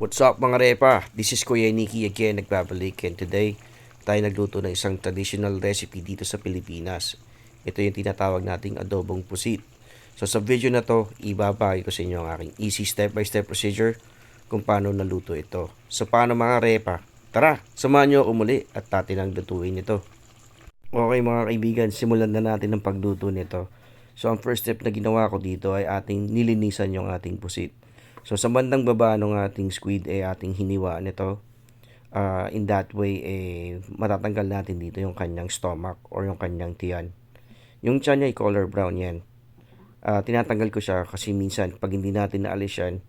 What's up mga repa? This is Kuya Nikki again, nagbabalik and today tayo nagluto ng isang traditional recipe dito sa Pilipinas. Ito yung tinatawag nating adobong pusit. So sa video na to, ibabahagi ko sa inyo ang aking easy step-by-step procedure kung paano naluto ito. So paano mga repa? Tara, samahan nyo ako muli at tatin ang lutuin ito. Okay mga kaibigan, simulan na natin ang pagluto nito. So ang first step na ginawa ko dito ay ating nilinisan yung ating pusit. So sa bandang baba ng ating squid ay ating hiniwa nito. Ah, in that way eh matatanggal natin dito yung kanyang stomach or yung kanyang tiyan. Yung tiyan niya ay color brown yan. Ah, tinatanggal ko siya kasi minsan pag hindi natin naalis yan,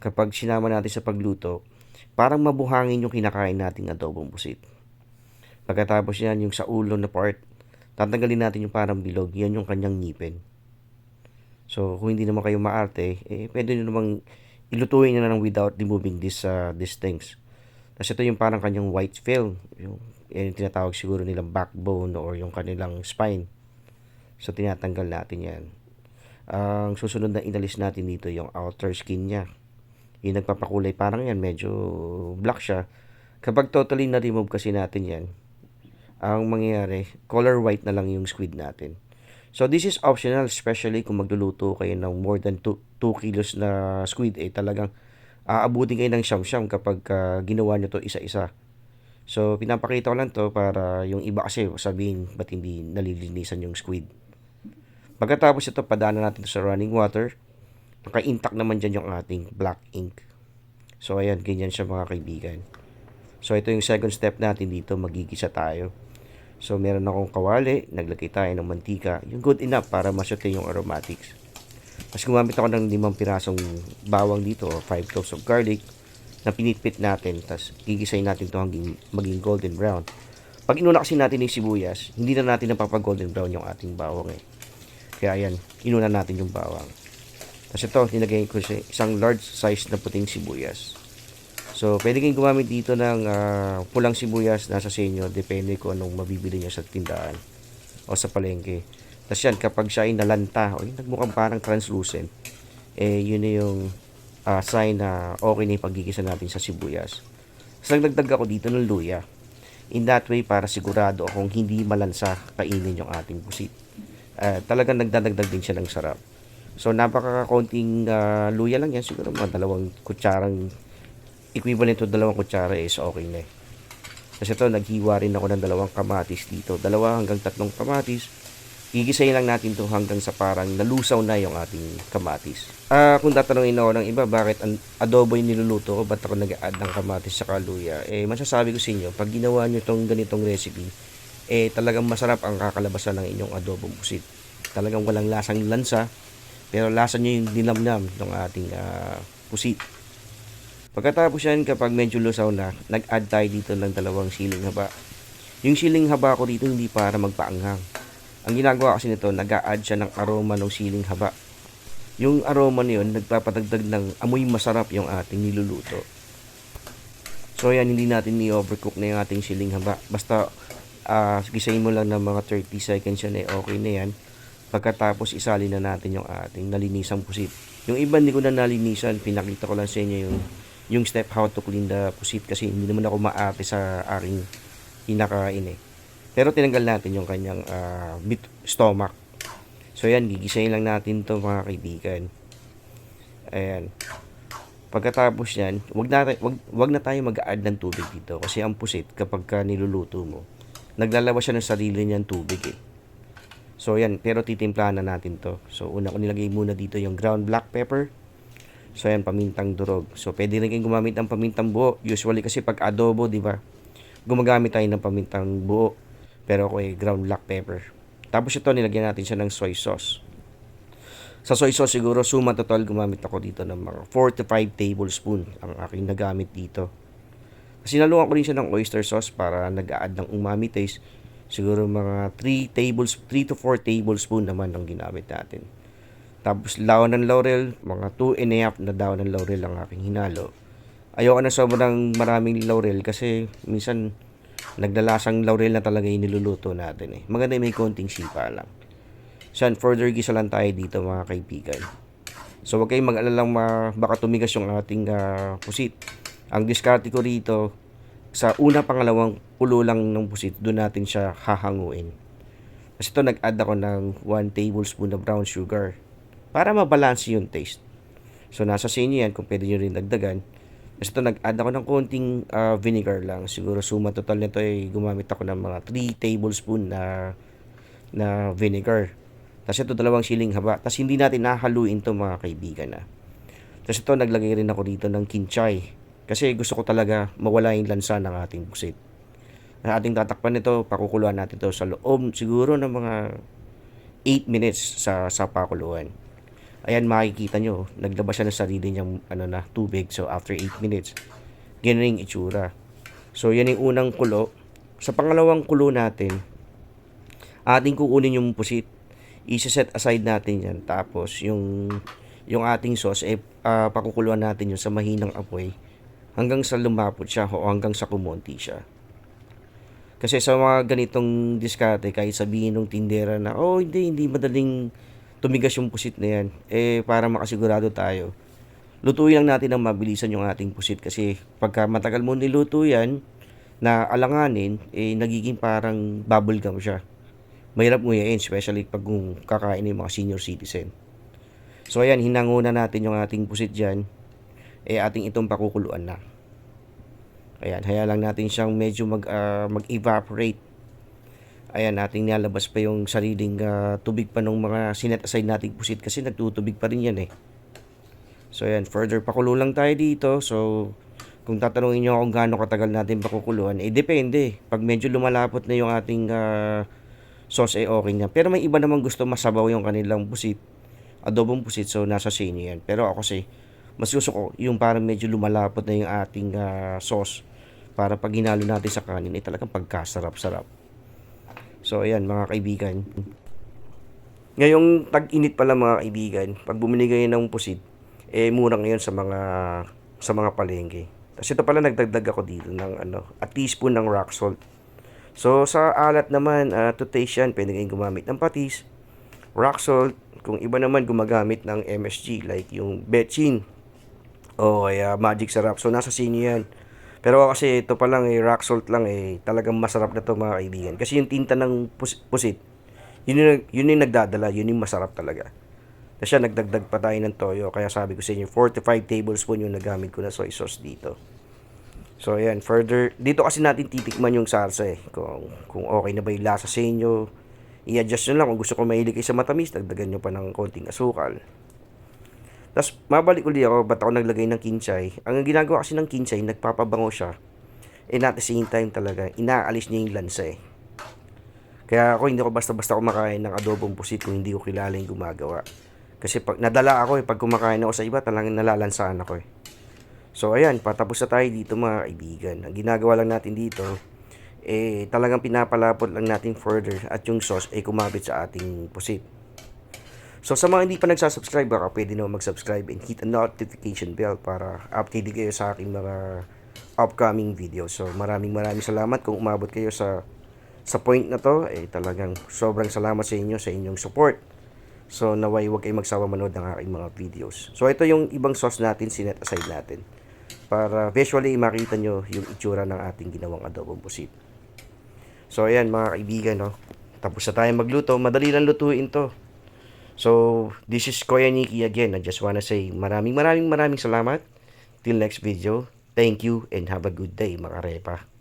kapag sinama natin sa pagluto, parang mabuhangin yung kinakain nating adobong pusit. Pagkatapos yan, yung sa ulo na part, tatanggalin natin yung parang bilog, yan yung kanyang ngipin. So, kung hindi naman kayo maarte, eh, pwede nyo namang ilutuin nyo na lang without removing this, uh, these things. Tapos ito yung parang kanyang white film. Yung, yan yung tinatawag siguro nilang backbone or yung kanilang spine. So, tinatanggal natin yan. Ang susunod na inalis natin dito yung outer skin niya. Yung nagpapakulay, parang yan, medyo black siya. Kapag totally na-remove kasi natin yan, ang mangyayari, color white na lang yung squid natin. So this is optional, especially kung magluluto kayo ng more than 2, 2 kilos na squid, eh talagang aabutin kayo ng siyam-siyam kapag uh, ginawa nyo to isa-isa. So pinapakita ko lang to para yung iba kasi sabihin ba't hindi nalilinisan yung squid. Pagkatapos ito, padaanan natin to sa running water. Naka-intact naman dyan yung ating black ink. So ayan, ganyan siya mga kaibigan. So ito yung second step natin dito, magigisa tayo. So meron akong kawali, naglagay tayo ng mantika. Yung good enough para masyute yung aromatics. Tapos gumamit ako ng limang pirasong bawang dito, or 5 cloves of garlic na pinitpit natin. Tapos gigisayin natin ito hanggang maging golden brown. Pag inuna kasi natin yung sibuyas, hindi na natin napapag-golden brown yung ating bawang eh. Kaya ayan, inuna natin yung bawang. Tapos ito, nilagay ko sa isang large size na puting sibuyas. So, pwede kayong gumamit dito ng uh, pulang sibuyas nasa sa inyo. Depende kung anong mabibili nyo sa tindahan o sa palengke. Tapos yan, kapag siya ay nalanta o yung nagmukhang parang translucent, eh, yun na yung uh, sign na okay na yung pagigisa natin sa sibuyas. Tapos nagdagdag ako dito ng luya. In that way, para sigurado akong hindi malansa kainin yung ating pusit. Uh, talagang nagdadagdag din siya ng sarap. So, napaka-konting uh, luya lang yan. Siguro mga dalawang kutsarang equivalent to dalawang kutsara is okay na eh. Kasi ito, naghiwa rin ako ng dalawang kamatis dito. Dalawa hanggang tatlong kamatis. Gigisayin lang natin to hanggang sa parang nalusaw na yung ating kamatis. Ah, uh, kung tatanungin ako ng iba, bakit ang adobo yung niluluto ko, ba't ako nag-add ng kamatis sa kaluya? Eh, masasabi ko sa inyo, pag ginawa nyo itong ganitong recipe, eh, talagang masarap ang kakalabasan ng inyong adobo pusit. Talagang walang lasang lansa, pero lasa nyo yung dinamnam ng ating uh, pusit. Pagkatapos yan, kapag medyo lusaw na, nag-add tayo dito ng dalawang siling haba. Yung siling haba ko dito hindi para magpaanghang. Ang ginagawa kasi nito, nag-add siya ng aroma ng siling haba. Yung aroma na yun, nagpapadagdag ng amoy masarap yung ating niluluto. So yan, hindi natin ni-overcook na yung ating siling haba. Basta, uh, gisayin mo lang ng mga 30 seconds yan, eh, okay na yan. Pagkatapos, isali na natin yung ating nalinisang pusit. Yung iba hindi ko na nalinisan, pinakita ko lang sa inyo yung yung step how to clean the pusit kasi hindi naman ako maarte sa aking kinakain eh. Pero tinanggal natin yung kanyang uh, bit stomach. So yan, gigisayin lang natin to mga kaibigan. Ayan. Pagkatapos yan, wag na, wag, wag na tayo mag-add ng tubig dito kasi ang pusit kapag ka niluluto mo, naglalabas siya ng sarili niyang tubig eh. So yan, pero titimplahan na natin to. So una ko nilagay muna dito yung ground black pepper, So, ayan, pamintang durog. So, pwede rin kayong gumamit ng pamintang buo. Usually kasi pag adobo, di ba? Gumagamit tayo ng pamintang buo. Pero ako eh, ground black pepper. Tapos ito, nilagyan natin siya ng soy sauce. Sa soy sauce siguro, suma total, gumamit ako dito ng mga 4 to 5 tablespoon ang aking nagamit dito. Kasi naluhan ko rin siya ng oyster sauce para nag-add ng umami taste. Siguro mga 3 tables, 3 to 4 tablespoon naman ang ginamit natin. Tapos laon ng laurel, mga 2 and a half na daon ng laurel ang aking hinalo. Ayoko na sobrang maraming laurel kasi minsan naglalasang laurel na talaga yung niluluto natin eh. Maganda may konting sipa lang. So, further gisa lang tayo dito mga kaibigan. So, wag kayong mag-alalang ma- baka tumigas yung ating uh, pusit. Ang diskarte ko rito, sa una pangalawang ulo lang ng pusit, doon natin siya hahanguin. Kasi ito nag-add ako ng 1 tablespoon na brown sugar para mabalance yung taste. So nasa sa inyo yan kung pwede nyo rin dagdagan. Ito nag-add ako ng konting ah, vinegar lang. Siguro suma total nito ay gumamit ako ng mga 3 tablespoon na na vinegar. Tapos ito dalawang siling haba. Tapos hindi natin nahaluin to mga kaibigan na. Tapos ito naglagay rin ako dito ng kinchay. Kasi gusto ko talaga mawala yung lansa ng ating pusit. Ang ating tatakpan nito, pakukuluan natin to sa loob siguro ng mga 8 minutes sa, sa pakuluan. Ayan makikita nyo, naglabas siya ng sarili niyang ano na, tubig. So after 8 minutes, ganun yung itsura. So yan yung unang kulo. Sa pangalawang kulo natin, ating kukunin yung pusit. Isa-set aside natin yan. Tapos yung yung ating sauce, eh, ah, pakukuluan natin yun sa mahinang apoy hanggang sa lumapot siya o hanggang sa kumonti siya. Kasi sa mga ganitong diskarte, kahit sabihin ng tindera na, oh hindi, hindi madaling tumigas yung pusit na yan. Eh, para makasigurado tayo, lutuin lang natin ang mabilisan yung ating pusit. Kasi pagka matagal mo niluto yan, na alanganin, eh, nagiging parang bubblegum siya. Mahirap nguyain, especially pag kung kakain yung mga senior citizen. So ayan, hinanguna natin yung ating pusit dyan. Eh ating itong pakukuluan na. Ayan, haya lang natin siyang medyo mag, ah, mag-evaporate. Ayan, ating nilabas pa yung sariling ah, tubig pa ng mga sinet aside nating pusit kasi nagtutubig pa rin yan eh. So ayan, further pakulo lang tayo dito. So kung tatanungin nyo kung gaano katagal natin pakukuluan, eh depende. Pag medyo lumalapot na yung ating ah, sauce, eh okay na. Pero may iba namang gusto masabaw yung kanilang pusit adobong pusit so nasa sa inyo yan pero ako kasi mas gusto ko yung parang medyo lumalapot na yung ating ah, sauce para pag hinalo natin sa kanin ay talagang pagkasarap-sarap so ayan mga kaibigan ngayong tag-init pala mga kaibigan pag bumili kayo ng pusit eh mura ngayon sa mga sa mga palengke tapos ito pala nagdagdag ako dito ng ano a teaspoon ng rock salt so sa alat naman uh, to taste yan pwede kayong gumamit ng patis rock salt kung iba naman gumagamit ng MSG like yung Betchin o kaya Magic Sarap. So nasa sinyo yan. Pero kasi ito pa lang eh, rock salt lang eh, talagang masarap na to mga kaibigan. Kasi yung tinta ng pus- pusit, yun yung, yun yung nagdadala, yun yung masarap talaga. Tapos siya, nagdagdag pa tayo ng toyo. Kaya sabi ko sa inyo, 4 to 5 tablespoon yung nagamit ko na soy sauce dito. So ayan, further, dito kasi natin titikman yung sarsa eh. Kung, kung okay na ba yung lasa sa inyo, i-adjust nyo lang. Kung gusto ko mahilig kayo sa matamis, dagdagan nyo pa ng konting asukal. Tapos, mabalik ulit ako, ba't ako naglagay ng kinchay? Ang ginagawa kasi ng kinchay, nagpapabango siya. And at the same time talaga, inaalis niya yung lansa eh. Kaya ako, hindi ko basta-basta kumakain ng adobong pusit kung hindi ko kilala yung gumagawa. Kasi pag nadala ako eh, pag kumakain ako sa iba, talagang nalalansaan ako eh. So ayan, patapos na tayo dito mga kaibigan. Ang ginagawa lang natin dito, eh talagang pinapalapot lang natin further at yung sauce ay kumapit sa ating pusit. So sa mga hindi pa nagsasubscribe, baka pwede na mag-subscribe and hit a notification bell para updated kayo sa aking mga upcoming videos. So maraming maraming salamat kung umabot kayo sa sa point na to. Eh talagang sobrang salamat sa inyo sa inyong support. So naway huwag kayong magsawa manood ng aking mga videos. So ito yung ibang sauce natin, sinet aside natin. Para visually makita nyo yung itsura ng ating ginawang adobong pusit. So ayan mga kaibigan, no? tapos na tayo magluto. Madali lang lutuin to. So, this is Kuya Nikki again. I just wanna say maraming maraming maraming salamat. Till next video. Thank you and have a good day mga repa.